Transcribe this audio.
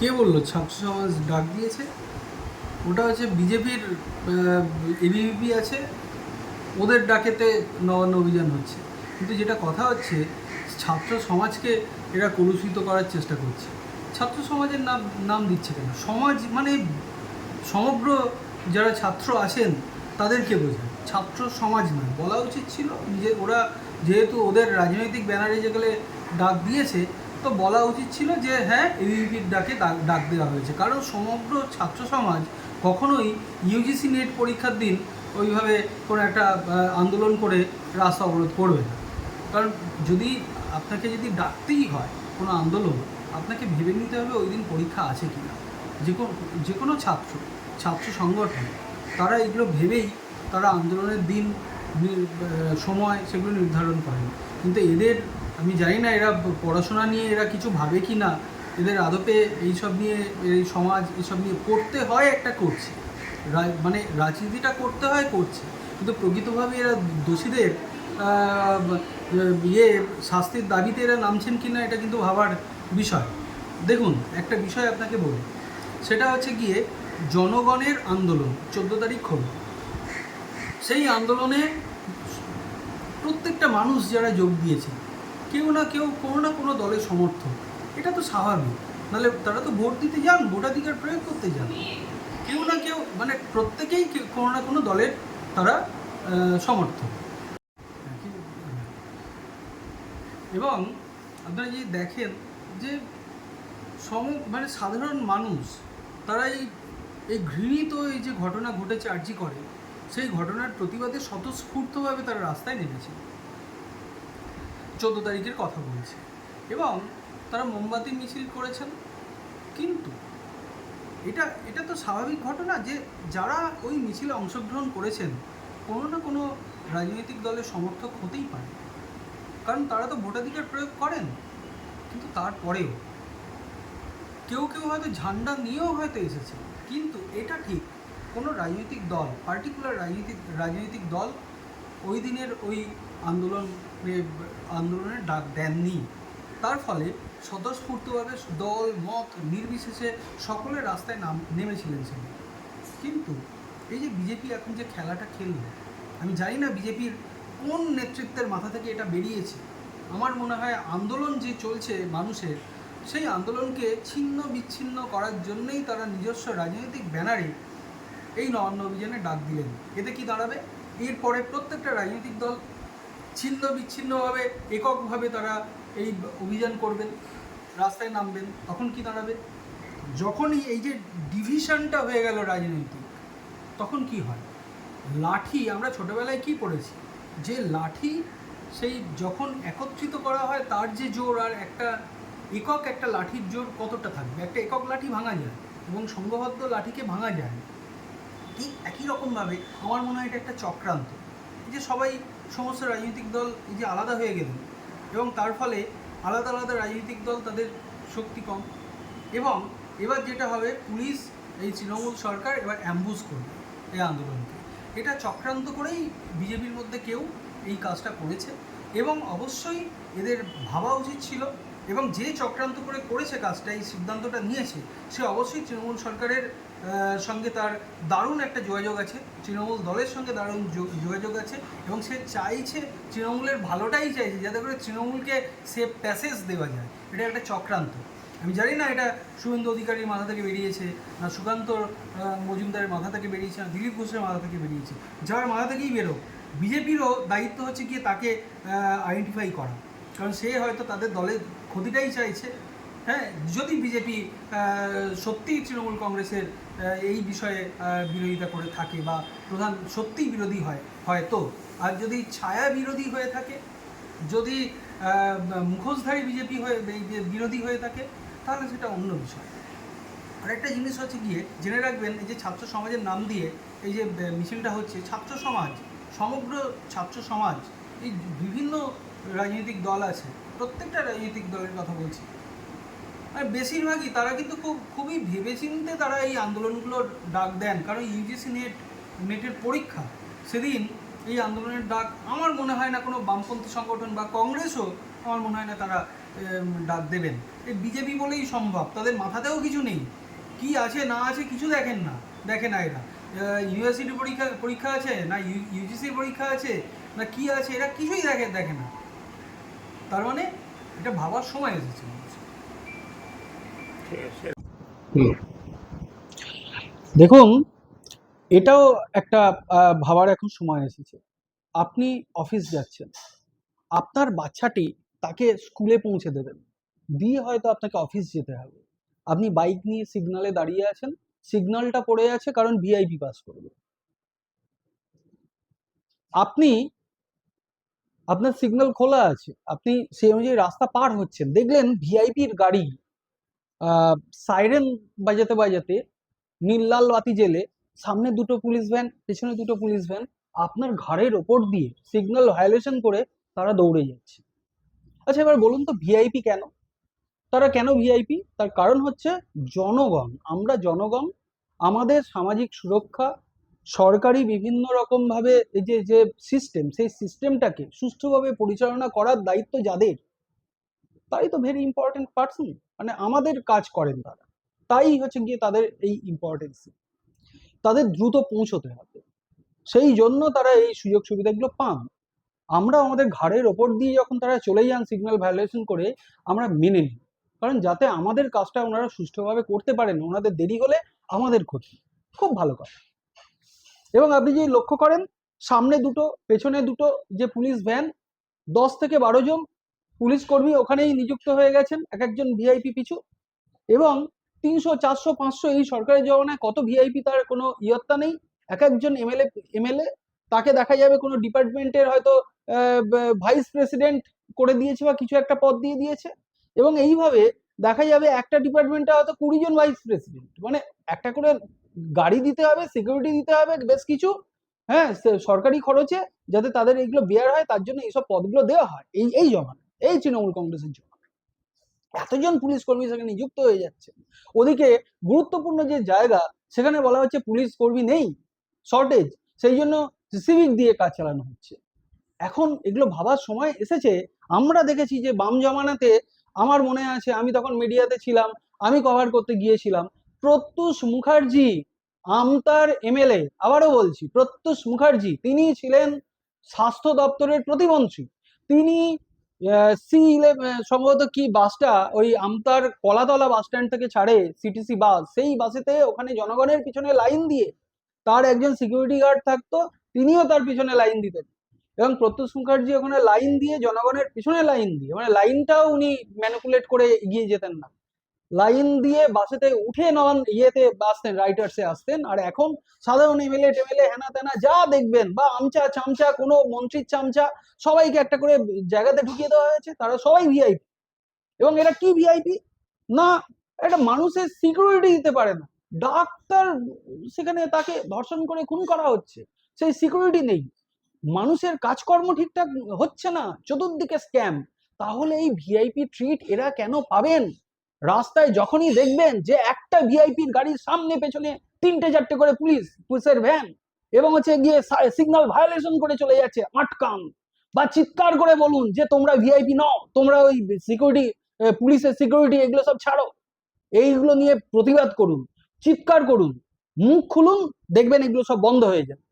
কে বলল? ছাত্র সমাজ ডাক দিয়েছে। ওটা হচ্ছে বিজেপির এবিভিপি আছে। ওদের ডাকেতে নবান্ন অভিযান হচ্ছে। কিন্তু যেটা কথা হচ্ছে, ছাত্র সমাজকে এরা কলুষিত করার চেষ্টা করছে। ছাত্র সমাজের নাম নাম দিচ্ছে কেন? সমাজ মানে সমগ্র যারা ছাত্র আছেন তাদেরকে বোঝায়? ছাত্র সমাজ নয়, বলা উচিত ছিল যে ওরা যেহেতু ওদের রাজনৈতিক ব্যানারে যেগুলো ডাক দিয়েছে তো বলা উচিত ছিল যে হ্যাঁ ডাকে ডাক ডাক দেওয়া হয়েছে। কারণ সমগ্র ছাত্র সমাজ কখনোই ইউজিসি নেট পরীক্ষার দিন ওইভাবে কোনো একটা আন্দোলন করে রাস্তা অবরোধ করবে না। কারণ যদি আপনাকে যদি ডাকতেই হয় কোনো আন্দোলন, আপনাকে ভেবে নিতে হবে ওই দিন পরীক্ষা আছে কি না যে কোনো যে কোনো ছাত্র ছাত্র সংগঠন, তারা এগুলো ভেবেই তারা আন্দোলনের দিন সময় সেগুলো নির্ধারণ করেন। কিন্তু এদের আমি জানি না এরা পড়াশোনা নিয়ে এরা কিছু ভাবে কি না। এদের আদপে এইসব নিয়ে, এই সমাজ, এইসব নিয়ে করতে হয় একটা করছে। মানে রাজনীতিটা করতে হয় করছে। কিন্তু প্রকৃতভাবে এরা দোষীদের ইয়ে শাস্তির দাবিতে এরা নামছেন কি না, এটা কিন্তু ভাবার বিষয়। দেখুন, একটা বিষয় আপনাকে বলি। সেটা হচ্ছে গিয়ে জনগণের আন্দোলন, চোদ্দ তারিখ হলো সেই আন্দোলনে প্রত্যেকটা মানুষ যারা যোগ দিয়েছে কেউ না কেউ, কোনো না কোনো দলের সমর্থক। এটা তো স্বাভাবিক। নাহলে তারা তো ভোট দিতে যান, ভোটাধিকার প্রয়োগ করতে যান। কেউ না কেউ মানে প্রত্যেকেই কোনো না কোনো দলের তারা সমর্থক। এবং আপনারা যদি দেখেন যে সম মানে সাধারণ মানুষ, তারা এই এই ঘৃণিত এই যে ঘটনা ঘটেছে আর্জি করে, সেই ঘটনার প্রতিবাদে স্বতঃস্ফূর্তভাবে তারা রাস্তায় নেমেছে। চোদ্দ তারিখের কথা বলছে। এবং তারা মোমবাতি মিছিল করেছেন। কিন্তু এটা এটা তো স্বাভাবিক ঘটনা যে যারা ওই মিছিলে অংশগ্রহণ করেছেন, কোনো না কোনো রাজনৈতিক দলের সমর্থক হতেই পারে। কারণ তারা তো ভোটাধিকার প্রয়োগ করেন, কিন্তু তারপরেও কেউ কেউ হয়তো ঝান্ডা নিয়েও হয়তো এসেছে, কিন্তু এটা ঠিক কোনো রাজনৈতিক দল পার্টিকুলার রাজনৈতিক রাজনৈতিক দল ওই দিনের ওই আন্দোলন আন্দোলনের ডাক দেননি। তার ফলে স্বতঃস্ফূর্তভাবে দল, মত নির্বিশেষে সকলে রাস্তায় নাম, নেমেছিলেন সেদিন। কিন্তু এই যে বিজেপি এখন যে খেলাটা খেলল, আমি জানি না বিজেপির কোন নেতৃত্বের মাথা থেকে এটা বেরিয়েছে। আমার মনে হয় আন্দোলন যে চলছে মানুষের, সেই আন্দোলনকে ছিন্ন বিচ্ছিন্ন করার জন্যই তারা নিজস্ব রাজনৈতিক ব্যানারে এই নবান্ন অভিযানে ডাক দিলেন। এতে কি দাঁড়াবে? এরপরে প্রত্যেকটা রাজনৈতিক দল ছিন্ন বিচ্ছিন্নভাবে, এককভাবে তারা এই অভিযান করবেন, রাস্তায় নামবেন, তখন কি দাঁড়াবে? যখনই এই যে ডিভিশনটা হয়ে গেল রাজনৈতিক, তখন কি হয়? লাঠি, আমরা ছোটবেলায় কি পড়েছি? যে লাঠি সেই যখন একত্রিত করা হয়, তার যে জোর আর একটা একক একটা লাঠির জোর কতটা থাকবে? একটা একক লাঠি ভাঙা যায় এবং সংঘবদ্ধ লাঠিকে ভাঙা যায়। ঠিক একই রকমভাবে আমার মনে হয় এটা একটা চক্রান্ত। যে সবাই সমস্ত রাজনৈতিক দল যে আলাদা হয়ে গেলেন এবং তার ফলে আলাদা আলাদা রাজনৈতিক দল তাদের শক্তি কম। এবং এবার যেটা হবে পুলিশ, এই তৃণমূল সরকার এবার অ্যাম্বুজ করবে এই আন্দোলনকে। এটা চক্রান্ত করেই বিজেপির মধ্যে কেউ এই কাজটা করেছে এবং অবশ্যই এদের ভাবা উচিত ছিল এবং যে চক্রান্ত করে করেছে কাজটা, এই সিদ্ধান্তটা নিয়েছে, সে অবশ্যই তৃণমূল সরকারের সঙ্গে তার দারুণ একটা যোগাযোগ আছে। তৃণমূল দলের সঙ্গে দারুণ যোগাযোগ আছে এবং সে চাইছে তৃণমূলের ভালোটাই চাইছে যাতে করে তৃণমূলকে সে প্যাসেজ দেওয়া যায়। এটা একটা চক্রান্ত। আমি জানি না এটা শুভেন্দু অধিকারীর মাথা থেকে বেরিয়েছে না সুকান্ত মজুমদারের মাথা থেকে বেরিয়েছে না দিলীপ ঘোষের মাথা থেকে বেরিয়েছে। যার মাথা থেকেই বেরো বিজেপিরও দায়িত্ব হচ্ছে গিয়ে তাকে আইডেন্টিফাই করা। কারণ সে হয়তো তাদের দলের ক্ষতিটাই চাইছে হ্যাঁ যদি বিজেপি সত্যিই তৃণমূল কংগ্রেসের এই বিষয়ে বিরোধিতা করে থাকে বা প্রধান সত্যিই বিরোধী হয়, হয়তো। আর যদি ছায়া বিরোধী হয়ে থাকে, যদি মুখোশধারী বিজেপি হয়ে বিরোধী হয়ে থাকে, তাহলে সেটা অন্য বিষয়। আরেকটা জিনিস হচ্ছে গিয়ে, জেনে রাখবেন, এই যে ছাত্র সমাজের নাম দিয়ে, এই যে মিছিলটা হচ্ছে, ছাত্র সমাজ, সমগ্র ছাত্র সমাজ, এই বিভিন্ন রাজনৈতিক দল আছে, প্রত্যেকটা রাজনৈতিক দলের কথা বলছি আর বেশিরভাগই তারা কিন্তু খুব, খুবই ভেবেচিন্তে তারা এই আন্দোলনগুলোর ডাক দেন। কারণ ইউজিসি নেট নেটের পরীক্ষা। সেদিন এই আন্দোলনের ডাক আমার মনে হয় না কোনো বামপন্থী সংগঠন বা কংগ্রেসও আমার মনে হয় না তারা ডাক দেবেন। এই বিজেপি বলেই সম্ভব। তাদের মাথাতেও কিছু নেই। কি আছে, না আছে কিছু দেখেন না। দেখে না এরা। ইউনিভার্সিটি পরীক্ষা পরীক্ষা আছে, না ইউজিসি পরীক্ষা আছে, না কি আছে, এরা কিছুই দেখে দেখে না। তার মানে এটা ভাবার সময় এসেছে। দেখুন, এটাও একটা ভাবার এখন সময় এসেছে। আপনি অফিস যাচ্ছেন, আপনার বাচ্চাটি তাকে স্কুলে পৌঁছে দেবেন। দিয়ে হয়তো আপনাকে অফিস যেতে হবে। আপনি বাইক নিয়ে সিগনালে দাঁড়িয়ে আছেন সিগন্যালটা পড়ে আছে কারণ ভিআইপি পাস করবে। আপনি, আপনার সিগন্যাল খোলা আছে, আপনি সেই অনুযায়ী রাস্তা পার হচ্ছেন, দেখলেন ভিআইপির গাড়ি সাইরেন বাজাতে বাজাতে নীল লাল বাতি জেলে সামনে দুটো পুলিশ ভ্যান পেছনে দুটো পুলিশ ভ্যান আপনার ঘাড়ের ওপর দিয়ে সিগন্যাল ভায়োলেশন করে তারা দৌড়ে যাচ্ছে। আচ্ছা এবার বলুন তো ভিআইপি কেন? তারা কেন ভিআইপি তার কারণ হচ্ছে জনগণ, আমরা জনগণ, আমাদের সামাজিক সুরক্ষা, সরকারি বিভিন্ন রকম ভাবে এই যে যে সিস্টেম সেই সিস্টেমটাকে সুষ্ঠুভাবে পরিচালনা করার দায়িত্ব যাদের তাই তো ভেরি ইম্পর্টেন্ট পার্সন মানে আমাদের কাজ করেন তারা। তাই হচ্ছে গিয়ে তাদের এই ইম্পর্টেন্স তাদের দ্রুত পৌঁছতে হবে। সেই জন্য তারা এই সুযোগ সুবিধাগুলো পান। আমরা আমাদের ঘাড়ের ওপর দিয়ে যখন তারা চলে যান সিগন্যাল ভায়োলেশন করে, আমরা মেনে নিই। কারণ যাতে আমাদের কাজটা ওনারা সুষ্ঠুভাবে করতে পারেন, ওনাদের দেরি হলে আমাদের ক্ষতি। খুব ভালো কথা। এবং আপনি যদি লক্ষ্য করেন, সামনে দুটো, পেছনে দুটো যে পুলিশ ভ্যান, দশ থেকে বারো জন পুলিশ কর্মী ওখানেই নিযুক্ত হয়ে গেছেন, এক একজন ভিআইপি পিছু। এবং তিনশো, চারশো, পাঁচশো এই সরকারি জমানায় কত ভিআইপি তার কোনো ইয়ত্তা নেই। এক একজন এমএলএ এমএলএ তাকে দেখা যাবে কোনো ডিপার্টমেন্টের হয়তো ভাইস প্রেসিডেন্ট করে দিয়েছে বা কিছু একটা পদ দিয়ে দিয়েছে। এবং এইভাবে দেখা যাবে একটা ডিপার্টমেন্টে হয়তো কুড়ি জন ভাইস প্রেসিডেন্ট। মানে একটা করে গাড়ি দিতে হবে, সিকিউরিটি দিতে হবে, বেশ কিছু হ্যাঁ সরকারি খরচে যাতে তাদের এইগুলো বেয়ার হয়, তার জন্য এইসব পদগুলো দেওয়া হয়। এই এই জমানায়। এই তৃণমূল কংগ্রেসের জন্য। এতজন পুলিশ কর্মী সেখানে নিযুক্ত হয়ে যাচ্ছে। ওদিকে গুরুত্বপূর্ণ যে জায়গা, সেখানে বলা হচ্ছে পুলিশ কর্মী নেই শর্টেজ সেই জন্য সিভিক দিয়ে কাজ চালানো হচ্ছে। এখন এগুলো ভাবার সময় এসেছে। আমরা দেখেছি যে বাম জমানাতে আমার মনে আছে, আমি তখন মিডিয়াতে ছিলাম, আমি কভার করতে গিয়েছিলাম। প্রত্যুষ মুখার্জি, আমতার এমএলএ, আবারও বলছি, প্রত্যুষ মুখার্জি তিনি ছিলেন স্বাস্থ্য দপ্তরের প্রতিমন্ত্রী। তিনি সি সম্ভবত কি বাসটা ওই আমতার কলাতলা বাস স্ট্যান্ড থেকে ছাড়ে সিটিসি বাস সেই বাসেতে ওখানে জনগণের পিছনে লাইন দিয়ে তার একজন সিকিউরিটি গার্ড থাকতো, তিনিও তার পিছনে লাইন দিতেন। এবং প্রত্যুষ মুখার্জি ওখানে লাইন দিয়ে জনগণের পিছনে লাইন দিয়ে মানে লাইনটাও উনি ম্যানিপুলেট করে এগিয়ে যেতেন না। লাইন দিয়ে বাসেতে উঠে নন ইয়েতে আসতেন রাইটার্সে আসতেন। আর এখন সাধারণ এমএলএ টেমএলএ হেনা তেনা যা দেখবেন, বা আমচা চামচা, কোনো মন্ত্রীর চামচা, সবাইকে একটা করে জায়গাতে ঢুকিয়ে দেওয়া হয়েছে। তারা সবাই ভিআইপি এবং এরা কি ভিআইপি না, একটা মানুষের সিকিউরিটি দিতে পারে না। ডাক্তার সেখানে তাকে ধর্ষণ করে খুন করা হচ্ছে। সেই সিকিউরিটি নেই। মানুষের কাজকর্ম ঠিকঠাক হচ্ছে না। চতুর্দিকে স্ক্যাম তাহলে এই ভিআইপি ট্রিট এরা কেন পাবেন? রাস্তায় যখনই দেখবেন যে একটা ভিআইপির গাড়ির সামনে, পেছনে তিনটে চারটে করে পুলিশ, পুলিশের ভ্যান এবং হচ্ছে গিয়ে সিগন্যাল ভায়োলেশন করে চলে যাচ্ছে, আটকান। বা চিৎকার করে বলুন যে তোমরা ভিআইপি নও, তোমরা ওই সিকিউরিটি পুলিশের সিকিউরিটি এগুলো সব ছাড়ো। এইগুলো নিয়ে প্রতিবাদ করুন, চিৎকার করুন, মুখ খুলুন, দেখবেন এগুলো সব বন্ধ হয়ে যাবে।